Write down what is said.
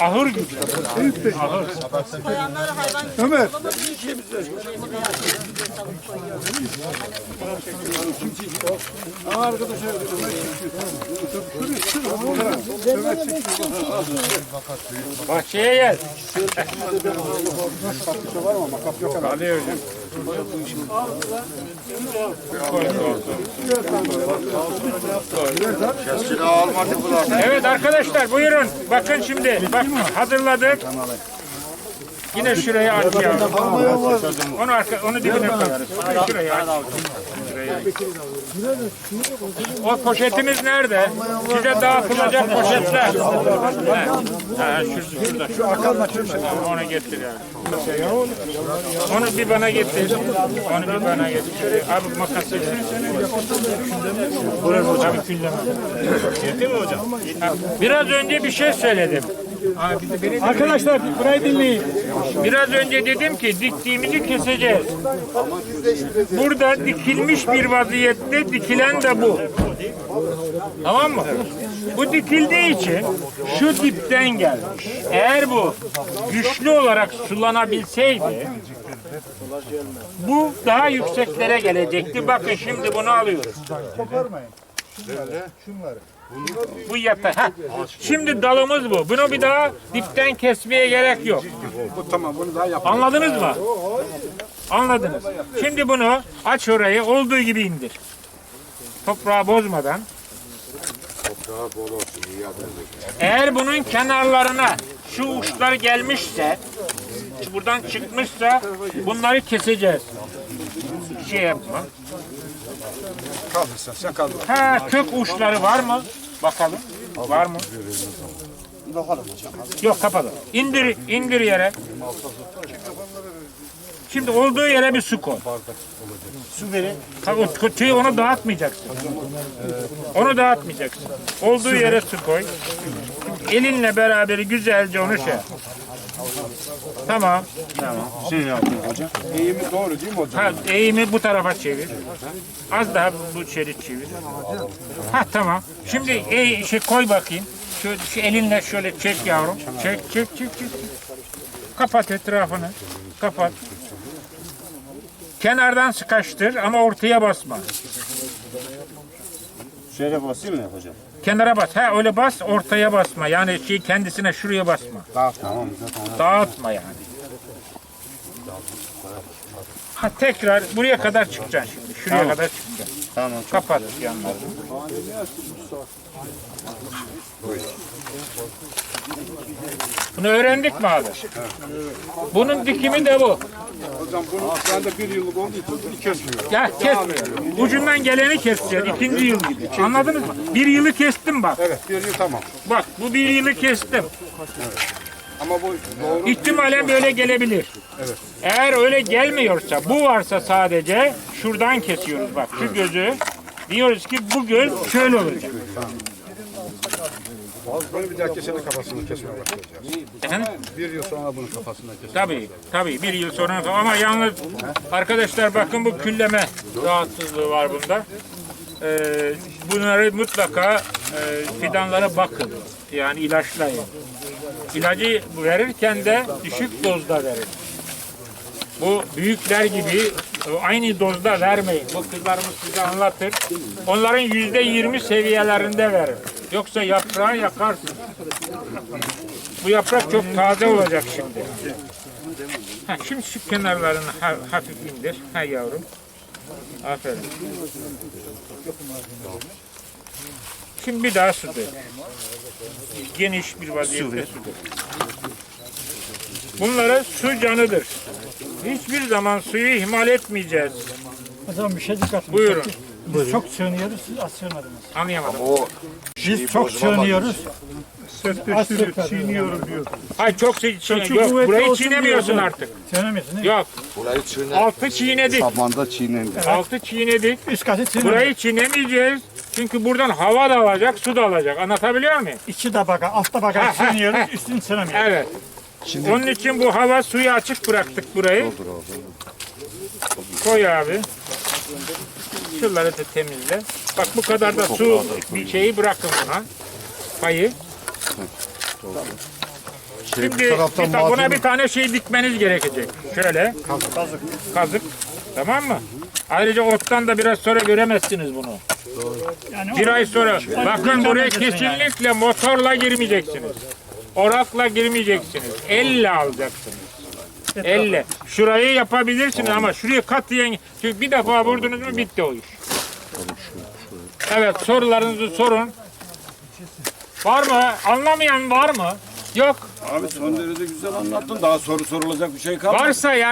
ahır gibi. Ahır. Bayanlar hayvan Ömer. bulamadığı için tavuk koyuyor. Bahçeye gel. Alıyor hocam. Evet arkadaşlar buyurun. Bakın şimdi. Bak hazırladık. Yine şuraya açacağım. Onu arka, onu dibine koyarız. Şuraya aç. O poşetimiz nerede? Size dağıtılacak poşetler. Ha, şurada, şurada. Şu Tamam, onu getir ya. Onu bir bana getir. Onu bir bana getir. Abi makası. Burası hocam. Getir mi hocam? Biraz önce bir şey söyledim. Arkadaşlar burayı dinleyin. Biraz önce dedim ki diktiğimizi keseceğiz. Burada dikilmiş bir vaziyette dikilen de bu. Tamam mı? Bu dikildiği için şu dipten gelmiş. Eğer bu güçlü olarak sulanabilseydi bu daha yükseklere gelecekti. Bakın şimdi bunu alıyoruz. Bu yata. Heh. Şimdi dalımız bu. Bunu bir daha dipten kesmeye gerek yok. Tamam bunu daha yap. Anladınız mı? Anladınız. Şimdi bunu aç orayı olduğu gibi indir. Toprağı bozmadan. Eğer bunun kenarlarına şu uçlar gelmişse, buradan çıkmışsa bunları keseceğiz. Şey yapma. Kaldı sen, sen kaldı. Ha kök uçları var mı? Bakalım. Var mı? Yok kapalı. İndir, indir yere. Şimdi olduğu yere bir su koy. Su verin. O kötüyü onu dağıtmayacaksın. Onu dağıtmayacaksın. Olduğu yere su koy. Elinle beraber güzelce onu şey. Tamam. Tamam. Eğimi doğru değil mi hocam? Ha, eğimi bu tarafa çevir. Az daha bu şerit çevir. Ha tamam. Şimdi e, şey koy bakayım. Şu, şu elinle şöyle çek yavrum. Çek çek çek çek. Kapat etrafını. Kapat. Kenardan sıkaştır ama ortaya basma. Şöyle basayım mı hocam? Kenara bas. Ha öyle bas ortaya basma. Yani şey kendisine şuraya basma. Tamam zaten ona Dağıtma yani. Ha tekrar buraya kadar çıkacaksın şimdi. Şuraya kadar çıkacaksın. Tamam. Kapat yanlarını. Bunu öğrendik mi abi? Bunun dikimi de bu. Hocam bunu bende bir yıllık olduğu için bunu kesmiyor. Ya kesmiyor. Ucundan geleni keseceğiz. ikinci yıl gibi. Anladınız mı? Bir yılı kestim bak. Evet bir yıl tamam. Bak bu bir yılı kestim. Ama bu doğru. İhtimalen böyle gelebilir. Eğer öyle gelmiyorsa, bu varsa sadece şuradan kesiyoruz bak şu gözü. Diyoruz ki bu göz şöyle olacak. Bunu bir dahaki sene kafasını kesmeye başlayacağız. Efendim? Bir yıl sonra bunun kafasını keseceğiz. Tabii, tabii bir yıl sonra ama yalnız arkadaşlar bakın bu külleme rahatsızlığı var bunda. Ee, bunları mutlaka e, fidanlara bakın. Yani ilaçlayın. İlacı verirken de düşük dozda verin. Bu büyükler gibi e, aynı dozda vermeyin. Bu kızlarımız size anlatır. Onların yüzde yirmi seviyelerinde verin. Yoksa yaprağı yakarsın. Bu yaprak çok taze olacak şimdi. Ha, şimdi şu kenarlarını ha- hafif indir. Ha yavrum. Aferin. Şimdi bir daha su dök. Geniş bir vaziyette su dök. Bunlara su canıdır. Hiçbir zaman suyu ihmal etmeyeceğiz. Hocam bir şey dikkat Buyurun. Biz çok sığınıyoruz, siz az sığınmadınız. Anlayamadım. Biz çok sığınıyoruz. Sertleştiriyor, çiğniyorum diyor. Hayır çok çiğne. Kökü Yok kuvvetli burayı olsun çiğnemiyorsun diyor. artık. Sığınamıyorsun değil mi? Yok. Altı çiğnedik. Tabanda çiğnendi. Altı çiğnedik. Üst katı sığınamıyor. Burayı çiğnemeyeceğiz. Çünkü buradan hava da alacak, su da alacak. Anlatabiliyor muyum? İki tabaka, alt tabaka Ha, ha. üstünü sığınamıyoruz. Evet. Onun için bu hava suyu açık bıraktık burayı. Koy abi. Şuraları da temizle. Bak bu kadar da su bir şeyi bırakın buna. Payı. Şimdi bir ta- buna bir tane şey dikmeniz gerekecek. Şöyle. Kazık. Kazık. Tamam mı? Ayrıca ottan da biraz sonra göremezsiniz bunu. Yani Bir ay sonra. Bakın buraya kesinlikle motorla girmeyeceksiniz. Orakla girmeyeceksiniz. Elle alacaksınız. Elle. Şurayı yapabilirsiniz ama şuraya katiyen çünkü bir defa vurdunuz mu bitti o iş. Evet sorularınızı sorun. Var mı? Anlamayan var mı? Yok. Abi son derece güzel anlattın. Daha soru sorulacak bir şey kalmadı. Varsa yani